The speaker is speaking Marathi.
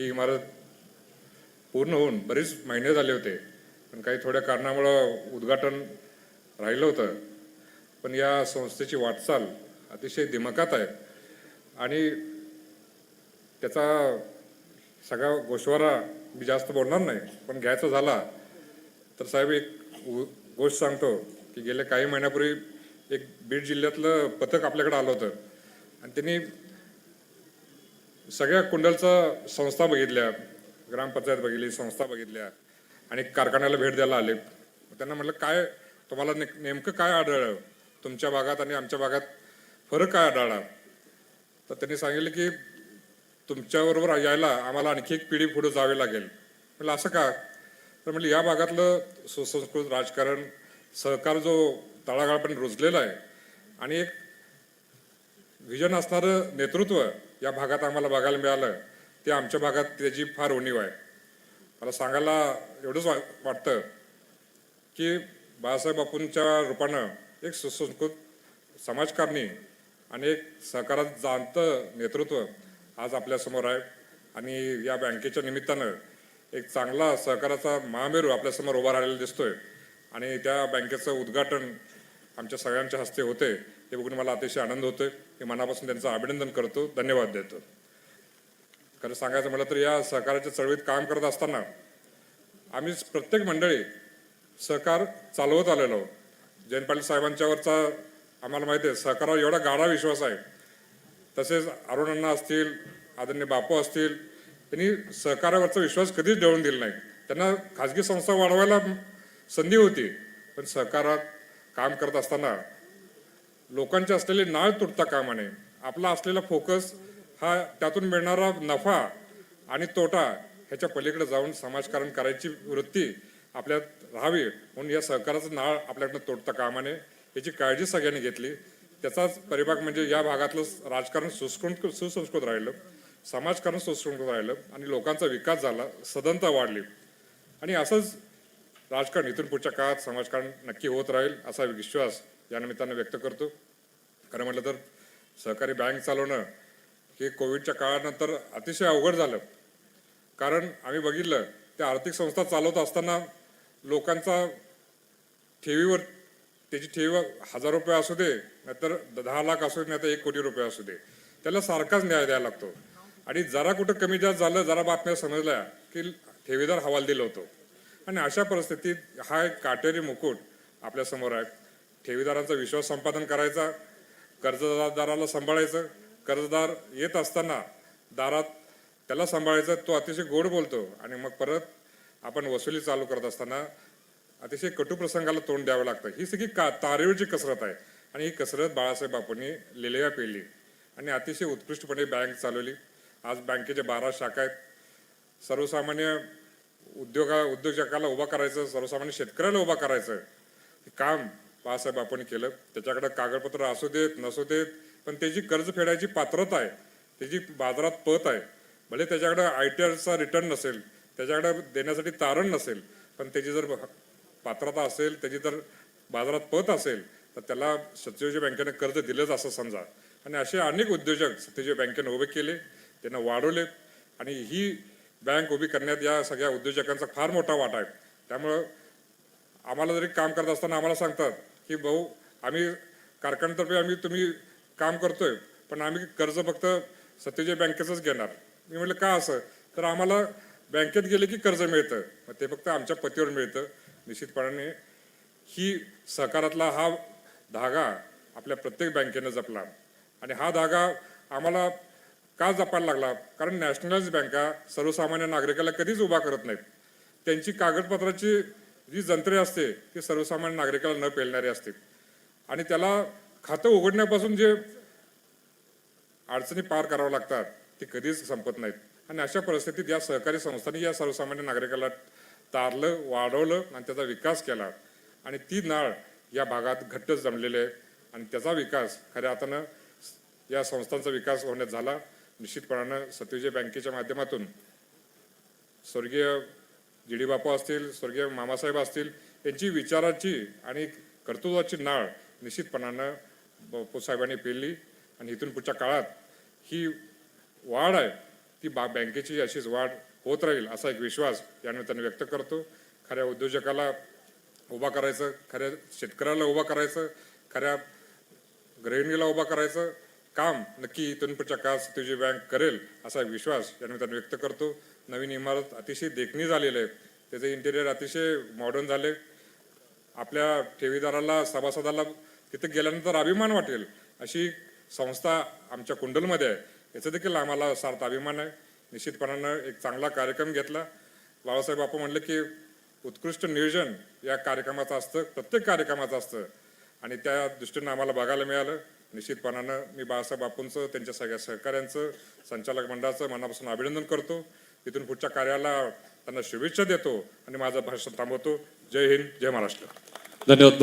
ही इमारत पूर्ण होऊन बरेच महिने झाले होते. पण काही थोड्या कारणामुळं उद्घाटन राहिलं होतं. पण या संस्थेची वाटचाल अतिशय दिमकात आहे. आणि त्याचा सगळा गोशवारा मी जास्त बोलणार नाही पण घ्यायचा झाला तर साहेब एक उ- गोष्ट सांगतो की गेल्या काही महिन्यापूर्वी एक बीड जिल्ह्यातलं पथक आपल्याकडे आलं होतं. आणि त्यांनी सगळ्या कुंडलचं संस्था बघितल्या ग्रामपंचायत बघितली संस्था बघितल्या आणि कारखान्याला भेट द्यायला आले. मग त्यांना म्हटलं काय तुम्हाला ने- नेमकं काय आढळलं? तुमच्या भागात आणि आमच्या भागात फरक काय आढळला? तर त्यांनी सांगितलं की तुमच्याबरोबर यायला आम्हाला आणखी एक पिढी पुढे जावे लागेल. म्हटलं असं का? तर म्हटलं या भागातलं सुसंस्कृत राजकारण सहकार जो तळागाळपणे रुजलेला आहे आणि एक व्हिजन असणारं नेतृत्व या भागात आम्हाला बघायला मिळालं. ते आमच्या भागात त्याची फार उणीव आहे. मला सांगायला एवढंच वा वाटतं की बाळासाहेब बापूंच्या रूपानं एक सुसंस्कृत समाजकारणी आणि एक सहकारात जाणतं नेतृत्व आज आपल्यासमोर आहे. आणि या बँकेच्या निमित्तानं एक चांगला सहकाराचा महामेरू आपल्यासमोर उभा राहिलेला दिसतोय. आणि त्या बँकेचं उद्घाटन आमच्या सगळ्यांच्या हस्ते होते हे बघून मला अतिशय आनंद होतोय. मी मनापासून त्यांचं अभिनंदन करतो. धन्यवाद देतो. खरं सांगायचं म्हटलं तर या सहकाराच्या चळवळीत काम करत असताना आम्ही प्रत्येक मंडळी सहकार चालवत आलेलो आहोत. जयंत पाटील साहेबांच्यावरचा आम्हाला माहिती आहे सहकारावर एवढा गाढा विश्वास आहे. तसेच अरुण असतील आदरणीय बापू असतील त्यांनी सहकारावरचा विश्वास कधीच ठेवून दिला नाही. त्यांना खाजगी संस्था वाढवायला संधी होती. पण सहकारात काम करत असताना लोकांचे असलेले नाळ तुटता कामा नये आपला असलेला फोकस हा त्यातून मिळणारा नफा आणि तोटा ह्याच्या पलीकडे जाऊन समाजकारण करायची वृत्ती आपल्यात राहावी म्हणून या सहकाराचं नाळ आपल्याकडनं तोडता कामा नये याची काळजी सगळ्यांनी घेतली. त्याचाच परिभाग म्हणजे या भागातलं राजकारण सुसंस्कृत सुसंस्कृत राहिलं समाजकारण सुसंस्कृत राहिलं आणि लोकांचा विकास झाला सदनता वाढली. आणि असंच राजकारण इथून पुढच्या काळात समाजकारण नक्की होत राहील असा विश्वास या निमित्तानं व्यक्त करतो. खरं म्हटलं तर सहकारी बँक चालवणं हे कोविडच्या काळानंतर अतिशय अवघड झालं. कारण आम्ही बघितलं त्या आर्थिक संस्था चालवत असताना लोकांचा ठेवीवर त्याची ठेवी हजार रुपये असू दे नाहीतर दहा लाख असू दे नाहीतर एक कोटी रुपये असू दे त्याला सारखाच न्याय द्यायला लागतो. आणि जरा कुठं कमी जास्त झालं जरा बातम्या समजल्या की ठेवीदार हवाल दिलं होतो. आणि अशा परिस्थितीत हा एक काटेरी मुकुट आपल्यासमोर आहे. ठेवीदारांचा विश्वास संपादन करायचा कर्जदाराला सांभाळायचं. कर्जदार येत असताना दारात त्याला सांभाळायचं तो अतिशय गोड बोलतो. आणि मग परत आपण वसुली चालू करत असताना अतिशय कटू प्रसंगाला तोंड द्यावं लागतं. ही सगळी का तारेवरची कसरत आहे. आणि ही कसरत बाळासाहेब बापूंनी लिलेया पेली. आणि अतिशय उत्कृष्टपणे बँक चालवली. आज बँकेच्या बारा शाखा आहेत. सर्वसामान्य उद्योगा उद्योजकाला उभा करायचं सर्वसामान्य शेतकऱ्याला उभा करायचं. हे काम बाळासाहेब आपण केलं. त्याच्याकडे कागदपत्र असू देत नसू देत पण त्याची कर्ज फेडायची पात्रता आहे. त्याची बाजारात पत आहे. भले त्याच्याकडे आय टी आरचा रिटर्न नसेल त्याच्याकडे देण्यासाठी तारण नसेल पण त्याची जर पात्रता असेल त्याची जर बाजारात पत असेल तर त्याला सत्यजीव बँकेने कर्ज दिलंच असं समजा. आणि असे अनेक उद्योजक सत्यजीव बँकेने उभे केले त्यांना वाढवले. आणि ही बँक उभी करण्यात या सगळ्या उद्योजकांचा फार मोठा वाटा आहे. त्यामुळं आम्हाला जरी काम करत असताना आम्हाला सांगतात की भाऊ आम्ही कारखान्यातर्फे आम्ही तुम्ही काम करतोय पण आम्ही कर्ज फक्त सत्यजय बँकेचंच घेणार. मी म्हटलं का असं? तर आम्हाला बँकेत गेले की कर्ज मिळतं. मग ते फक्त आमच्या पतीवर मिळतं. निश्चितपणाने ही सहकारातला हा धागा आपल्या प्रत्येक बँकेनं जपला. आणि हा धागा आम्हाला का जपायला लागला? कारण नॅशनलाइज बँका सर्वसामान्य नागरिकाला कधीच उभा करत नाहीत. त्यांची कागदपत्राची जी जंत्रे असते ती सर्वसामान्य नागरिकाला न पेलणारी असते. आणि त्याला खातं उघडण्यापासून जे अडचणी पार कराव्या लागतात ते कधीच संपत नाहीत. आणि अशा परिस्थितीत या सहकारी संस्थांनी या सर्वसामान्य नागरिकाला तारलं वाढवलं आणि त्याचा विकास केला. आणि ती नाळ या भागात घट्ट जमलेली आहे. आणि त्याचा विकास खऱ्या अर्थानं या संस्थांचा विकास होण्यात झाला. निश्चितपणानं सत्यविजय बँकेच्या माध्यमातून स्वर्गीय डी बापू असतील स्वर्गीय मामासाहेब असतील यांची विचाराची आणि कर्तृत्वाची नाळ निश्चितपणानं बापू साहेबांनी आणि इथून पुढच्या काळात ही वाढ आहे ती बा बँकेची अशीच वाढ होत राहील असा एक विश्वास यानिमित्ताने व्यक्त करतो. खऱ्या उद्योजकाला उभा करायचं खऱ्या शेतकऱ्याला उभा करायचं खऱ्या गृहिणीला उभा करायचं काम नक्की इथून पुढच्या काळात तुझी बँक करेल असा विश्वास यानिमित्ताने व्यक्त करतो. नवीन इमारत अतिशय देखणी झालेली आहे. त्याचे इंटेरियर अतिशय मॉडर्न झाले. आपल्या ठेवीदाराला सभासदाला तिथे गेल्यानंतर अभिमान वाटेल अशी संस्था आमच्या कुंडलमध्ये आहे. याचं देखील आम्हाला सार्थ अभिमान आहे. निश्चितपणानं एक चांगला कार्यक्रम घेतला. बाबासाहेब आपण म्हणले की उत्कृष्ट नियोजन या कार्यक्रमाचं असतं प्रत्येक कार्यक्रमाचं असतं. आणि त्या दृष्टीनं आम्हाला बघायला मिळालं. निश्चितपणानं मी बाळासाहेब बापूंचं त्यांच्या सगळ्या सहकाऱ्यांचं संचालक मंडळाचं मनापासून अभिनंदन करतो. इथून पुढच्या कार्याला त्यांना शुभेच्छा देतो आणि माझं भाषण थांबवतो. जय हिंद जय महाराष्ट्र. धन्यवाद